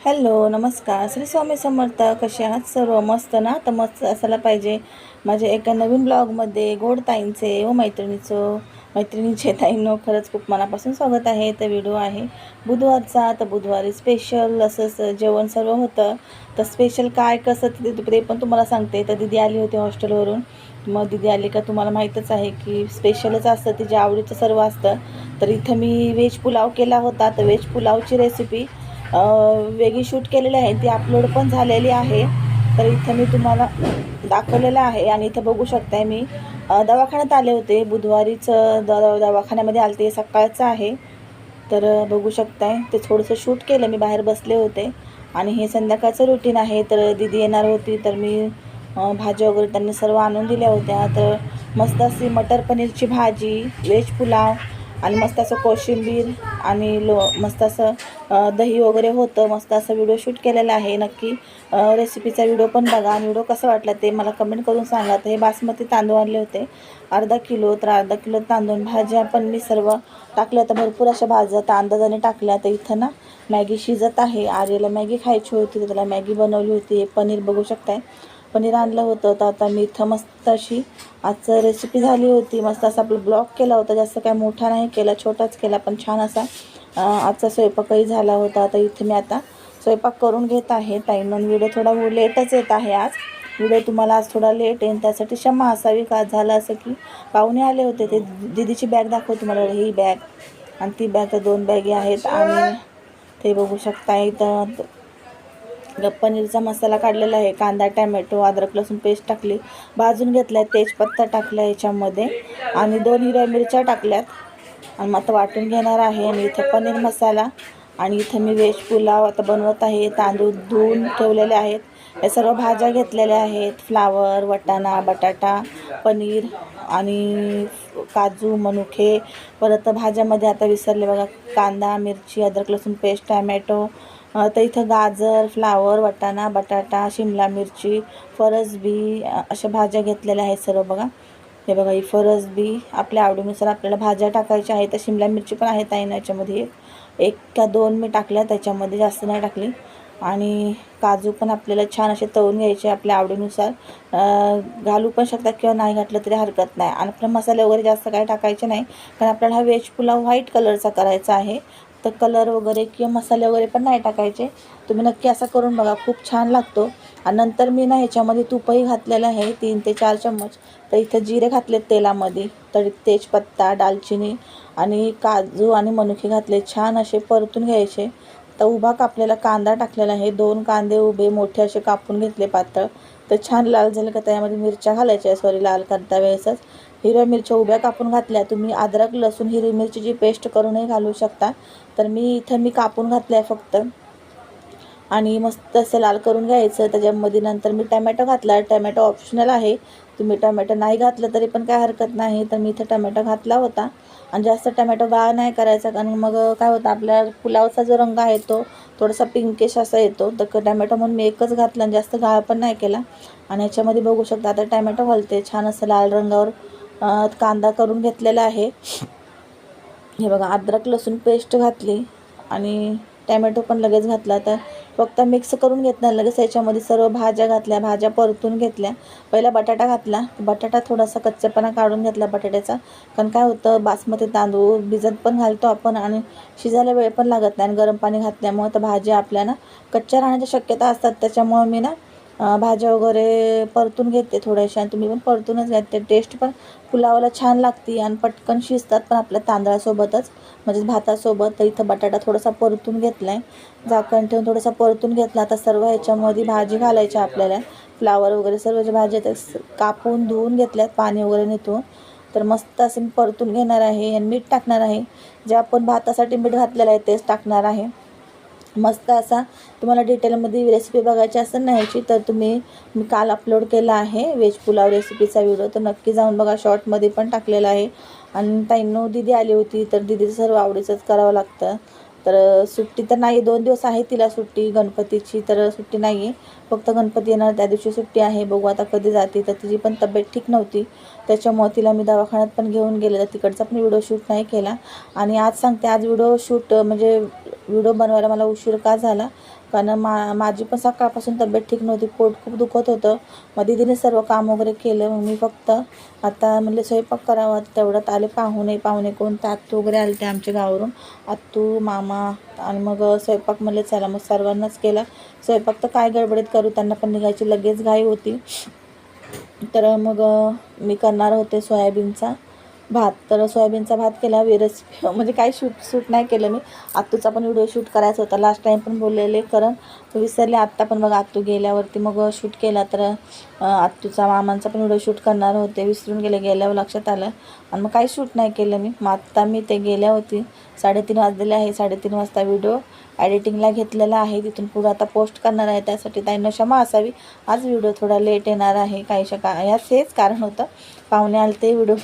Hello नमस्कार. श्री स्वामी समर्थ कसे आहात सर्व? मस्त ना? तर मस्त असायला पाहिजे. माझ्या एका नवीन ब्लॉगमध्ये गोड ताईंचे व मैत्रिणीचं मैत्रिणीचे ताईंनो खरंच खूप मनापासून स्वागत आहे. तर व्हिडिओ आहे बुधवारचा. तर बुधवारी स्पेशल असंच जेवण सर्व होतं. तर स्पेशल काय कसं ते ते पण तुम्हाला सांगते. तर दिदी आली होती हॉस्टेलवरून. मग दिदी आली का तुम्हाला माहीतच आहे की स्पेशलच असतं. तिच्या आवडीचं सर्व असतं. तर इथं मी व्हेज पुलाव केला होता. तर व्हेज पुलावची रेसिपी वेगळी शूट केलेली आहे ती अपलोड पण झालेली आहे. तर इथं मी तुम्हाला दाखवलेलं आहे आणि इथं बघू शकताय मी. दवाखान्यात आले होते. बुधवारीच द दवाखान्यामध्ये आले ते सकाळचं आहे. तर बघू शकताय. ते थोडंसं शूट केलं. मी बाहेर बसले होते. आणि हे संध्याकाळचं रुटीन आहे. तर दिदी येणार होती. तर मी भाज्या वगैरे त्यांनी सर्व आणून दिल्या होत्या. तर मस्त अशी मटर पनीरची भाजी व्हेज पुलाव आणि मस्त असं कोशिंबीर आणि लो मस्त असं दही वगैरे होतं. मस्त असं व्हिडिओ शूट केलेला आहे. नक्की रेसिपीचा व्हिडिओ पण बघा. आणि व्हिडिओ कसा वाटला ते मला कमेंट करून सांगा. तर हे बासमती तांदूळ आणले होते. अर्धा किलो तर अर्धा किलो तांदूळ भाज्या पण मी सर्व टाकल्या तर भरपूर अशा भाज्या तर अंदाजाने टाकल्या. तर इथं ना मॅगी शिजत आहे. आर्याला मॅगी खायची होती. तर त्याला मॅगी बनवली होती. हे पनीर बघू शकताय. पनीर आणलं होतं. तर आता मी इथं मस्त अशी आजचं रेसिपी झाली होती. मस्त असा आपला ब्लॉग केला होता. जास्त काय मोठा नाही केला छोटाच केला पण छान असा आजचा स्वयंपाकही झाला होता. आता इथे मी आता स्वयंपाक करून घेत आहे. टाईम व्हिडिओ थोडा लेटच येत आहे आज. व्हिडिओ तुम्हाला आज थोडा लेट येईल त्यासाठी क्षमा असावी का? झालं असं की पाहुणे आले होते. ते दिदीची बॅग दाखव तुम्हाला. ही बॅग आणि ती बॅग तर दोन बॅगी आहेत. आणि ते बघू शकता इथं पनीरचा मसाला काढलेला आहे कांदा टॅमॅटो अद्रक लसूण पेस्ट टाकली भाजून घेतलाय तेजपत्ता टाकला याच्यामध्ये आणि दोन हिरव्या मिरच्या टाकल्यात. आणि मग आता वाटून घेणार आहे आणि इथं पनीर मसाला आणि इथं मी व्हेज पुलाव आता बनवत आहे. तांदूळ धुवून ठेवलेले आहेत. या सर्व भाज्या घेतलेल्या आहेत. फ्लावर वटाणा बटाटा पनीर आणि काजू मनुके परत भाज्यामध्ये आता विसरले बघा कांदा मिरची अद्रक लसूण पेस्ट टॅमॅटो तर इथं गाजर फ्लावर वटाणा बटाटा शिमला मिरची फरसबी अशा भाज्या घेतलेल्या आहेत सर्व बघा. हे बघा ही फरसबी आपल्या आवडीनुसार आपल्याला भाज्या टाकायच्या आहेत. तर शिमला मिरची पण आहेत आहे ना याच्यामध्ये एक. का दोन मी टाकल्या त्याच्यामध्ये जास्त नाही टाकली. आणि काजू पण आपल्याला छान असे तळून घ्यायचे आपल्या आवडीनुसार. घालू पण शकतात किंवा नाही घातलं तरी हरकत नाही. आणि आपलं मसाले वगैरे जास्त काही टाकायचे नाही. कारण आपल्याला हा व्हेज पुलाव व्हाईट कलरचा करायचा आहे. तर कलर वगैरे किंवा मसाले वगैरे पण नाही टाकायचे. तुम्ही नक्की असा करून बघा खूप छान लागतो. आणि नंतर मी ना ह्याच्यामध्ये तुपही घातलेलं आहे तीन ते चार चम्मच. तर इथं जिरे घातलेत तेलामध्ये. तर तेजपत्ता दालचिनी आणि काजू आणि मनुके घातले. छान असे परतून घ्यायचे. तर उभा कापलेला कांदा टाकलेला आहे. दोन कांदे उभे मोठे असे कापून घेतले पातळ. तर छान लाल झालं का त्यामध्ये मिरच्या घालायच्या सॉरी लाल करता वेळेसच. हिरव्या मिरच्या उभ्या कापून घातल्या. तुम्ही अद्रक लसूण हिरवी मिरची जी पेस्ट करूनही घालू शकता. तर मी इथं मी कापून घातल्या फक्त. आणि मस्त असं लाल करून घ्यायचं. त्याच्यामध्ये नंतर मी टमॅटो घातला. टमॅटो ऑप्शनल आहे. तुम्ही टमॅटो नाही घातलं तरी पण काय हरकत नाही. तर मी इथं टमॅटो घातला होता. आणि जास्त टमॅटो गाळ नाही करायचा. कारण मग काय होतं आपल्या पुलावचा जो रंग आहे तो थोडासा पिंकेश असा येतो. तर टमॅटो म्हणून मी एकच घातला आणि जास्त गाळ पण नाही केला. आणि याच्यामध्ये बघू शकता आता टमॅटो घालते छान असं लाल रंगावर कांदा करून घेतलेला आहे. हे बघा अद्रक लसूण पेस्ट घातली. आणि टॅमॅटो पण लगेच घातला. तर फक्त मिक्स करून घेतला लगेच याच्यामध्ये सर्व भाज्या घातल्या भाज्या परतून घेतल्या. पहिला बटाटा घातला बटाटा थोडासा कच्चेपणा काढून घेतला बटाट्याचा. कारण काय होतं बासमती तांदूळ भिजत पण घालतो आपण आणि शिजायला वेळ पण लागत नाही आणि गरम पाणी घातल्यामुळं तर भाज्या आपल्याला कच्च्या राहण्याच्या शक्यता असतात. त्याच्यामुळं मी ना भाज्या वगैरे परतून घेते थोड्याशा आणि तुम्ही पण परतूनच घ्या. टेस्ट पण पुलावाला छान लागते आणि पटकन शिजतात पण आपल्या तांदळासोबतच म्हणजेच भातासोबत. तर इथं बटाटा थोडासा परतून घेतला आहे झाकण ठेवून थोडासा परतून घेतला. आता सर्व ह्याच्यामध्ये भाजी घालायची आपल्याला. फ्लावर वगैरे सर्व ज्या भाज्या आहेत त्या कापून धुवून घेतल्यात पाणी वगैरे नेतून तर मस्त असे परतून घेणार आहे आणि मीठ टाकणार आहे. जे आपण भातासाठी मीठ घातलेलं आहे तेच टाकणार आहे. मस्त असा तुम्हाला डिटेलमध्ये रेसिपी बघायची असेल ना ह्याची तर तुम्ही मी काल अपलोड केला आहे व्हेज पुलाव रेसिपीचा व्हिडिओ तर नक्की जाऊन बघा शॉर्टमध्ये पण टाकलेला आहे. आणि ताईंनो दिदी आली होती तर दिदीचं सर्व आवडीचंच करावं लागतं. तर सुट्टी तर नाही दोन दिवस आहे तिला सुट्टी गणपतीची. तर सुट्टी नाही आहे फक्त गणपती येणार त्या दिवशी सुट्टी आहे. बघू आता कधी जाते. तर तिची पण तब्येत ठीक नव्हती. त्याच्यामुळे तिला मी दवाखान्यात पण घेऊन गेले. तर तिकडचा पण व्हिडिओ शूट नाही केला. आणि आज सांगते आज व्हिडिओ शूट म्हणजे व्हिडिओ बनवायला मला उशीर का झाला? कारण मा माझी पण सकाळपासून तब्येत ठीक नव्हती पोट खूप दुखत होतं. मग दीदीने सर्व काम वगैरे केलं मग मी फक्त आता म्हणले स्वयंपाक करावा तेवढ्यात आले पाहुणे पाहुणे कोण तर आत्तू वगैरे आले ते आमच्या गावावरून. आत्तू मामा आणि मग स्वयंपाक म्हणले चला मग सर्वांनाच केला. स्वयंपाक तर काय गडबडीत करू त्यांना पण निघायची लगेच घाई होती. तर मग मी करणार होते सोयाबीनचा. भात तर सोयाबीनचा भात केला विरस म्हणजे काही शूट शूट नाही केलं मी. आत्तूचा पण व्हिडिओ शूट करायचा होता. लास्ट टाईम पण बोललेले कारण. विसरले आत्ता पण बघा आत्तू गेल्यावरती मग शूट केला तर आत्तूचा मामांचा पण व्हिडिओ शूट करणार होते. विसरून गेले गेल्यावर लक्षात आलं. आणि मग काही शूट नाही केलं मी. मग आत्ता मी ते गेल्या होती. साडेतीन वाजलेले आहे साडेतीन वाजता व्हिडिओ एडिटिंगला घेतलेला आहे. तिथून पुढं आता पोस्ट करणार आहे. त्यासाठी ताईंना क्षमा असावी. आज व्हिडिओ थोडा लेट येणार आहे. काहीशा का याच हेच कारण होतं. पाहुणे आले ते व्हिडिओ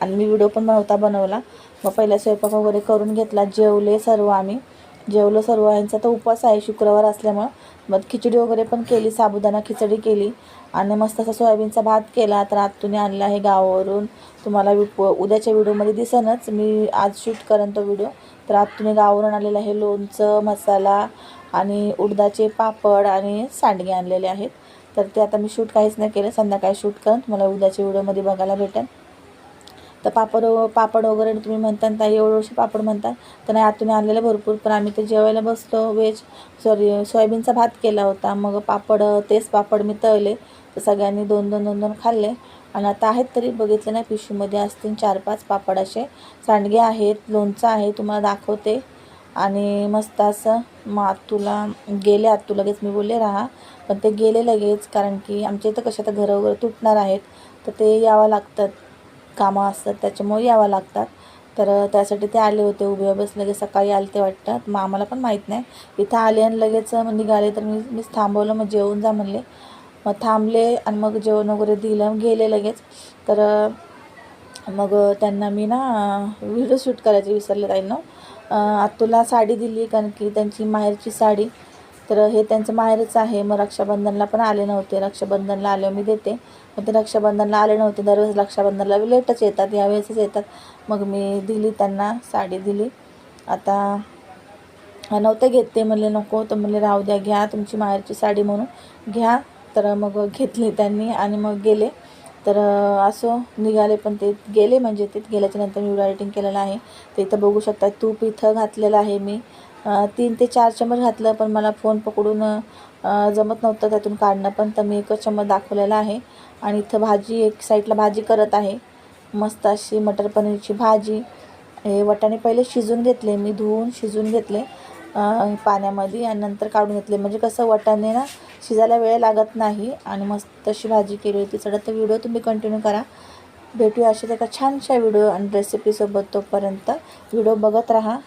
आणि मी व्हिडिओ पण नव्हता बनवला. मग पहिला स्वयंपाक वगैरे करून घेतला. जेवले सर्व आम्ही. जेवलो सर्व. यांचा तर उपवास आहे शुक्रवार असल्यामुळं. मग खिचडी वगैरे पण केली. साबुदाणा खिचडी केली. आणि मस्त असा सोयाबीनचा भात केला. तर आत्तूने आणला आहे गावावरून. तुम्हाला उद्याच्या व्हिडिओमध्ये दिसेनच. मी आज शूट करेन तो व्हिडिओ. तर आत्तूने गावावरून आलेलं आहे लोणचं मसाला आणि उडदाचे पापड आणि सांडगे आणलेले आहेत. तर ते आता मी शूट काहीच नाही केलं. संध्याकाळी शूट करेन. तुम्हाला उद्याच्या व्हिडिओमध्ये बघायला भेटेल तर पापड पापड वगैरे तुम्ही म्हणता ताई एवढे पापड म्हणतात तर नाही आतून आणलेलं भरपूर पण आम्ही ते जेवायला बसलो व्हेज सॉरी सोयाबीनचा भात केला होता. मग पापड तेच पापड मी तळले. तर सगळ्यांनी दोन दोन दोन दोन खाल्ले. आणि आता आहेत तरी बघितलं नाही पिशवीमध्ये असतील चार पाच पापड असे. सांडगे आहेत लोणचं आहे तुम्हाला दाखवते. आणि मस्त असं मग आतूला गेले आतू लगेच मी बोलले राहा. पण ते गेले लगेच कारण की आमच्या इथं कशा तर घरं वगैरे तुटणार आहेत. तर ते यावं लागतात कामं असतात त्याच्यामुळे यावं लागतात. तर त्यासाठी ते आले होते उभे बस लगेच सकाळी आले ते वाटतात. मग आम्हाला पण माहीत नाही. इथं आले आणि लगेच निघाले तर मी मीच थांबवलं मग जेवून जा म्हणले. मग थांबले आणि मग जेवण वगैरे दिलं गेले लगेच. तर मग त्यांना मी ना व्हिडिओ शूट करायचे विसरले ताईंना. तुला साडी दिली कारण की त्यांची माहेरची साडी. तर हे त्यांचं माहेरच आहे. मग रक्षाबंधनला पण आले नव्हते. रक्षाबंधनला आले मी देते. पण ते रक्षाबंधनला आले नव्हते. दरवेळेस रक्षाबंधनला लेटच येतात यावेळेसच येतात. मग मी दिली त्यांना साडी दिली. आता नव्हते घेत ते म्हणले नको तर म्हणले राहू द्या घ्या तुमची माहेरची साडी म्हणून घ्या. तर मग घेतली त्यांनी आणि मग गेले. तर असो निघाले पण ते गेले म्हणजे ते गेल्याच्यानंतर मी व्हिडिओ एडिटिंग केलेलं आहे. ते इथं बघू शकता तूप इथं घातलेलं आहे मी. तीन ते चार चमच घातलं पण मला फोन पकडून जमत नव्हतं त्यातून काढणं पण तर मी एकच चमच दाखवलेला आहे. आणि इथं भाजी एक साईडला भाजी करत आहे. मस्त अशी मटर पनीरची भाजी. हे वटाणे पहिले शिजून घेतले मी धुवून शिजून घेतले पाण्यामध्ये आणि नंतर काढून घेतले. म्हणजे कसं वटाणे ना शिजायला वेळ लागत नाही. आणि मस्त अशी भाजी केली होती. चढत तर व्हिडिओ तुम्ही कंटिन्यू करा. भेटूया अशा एका छानशा व्हिडिओ आणि रेसिपीसोबत तोपर्यंत. व्हिडिओ बघत राहा.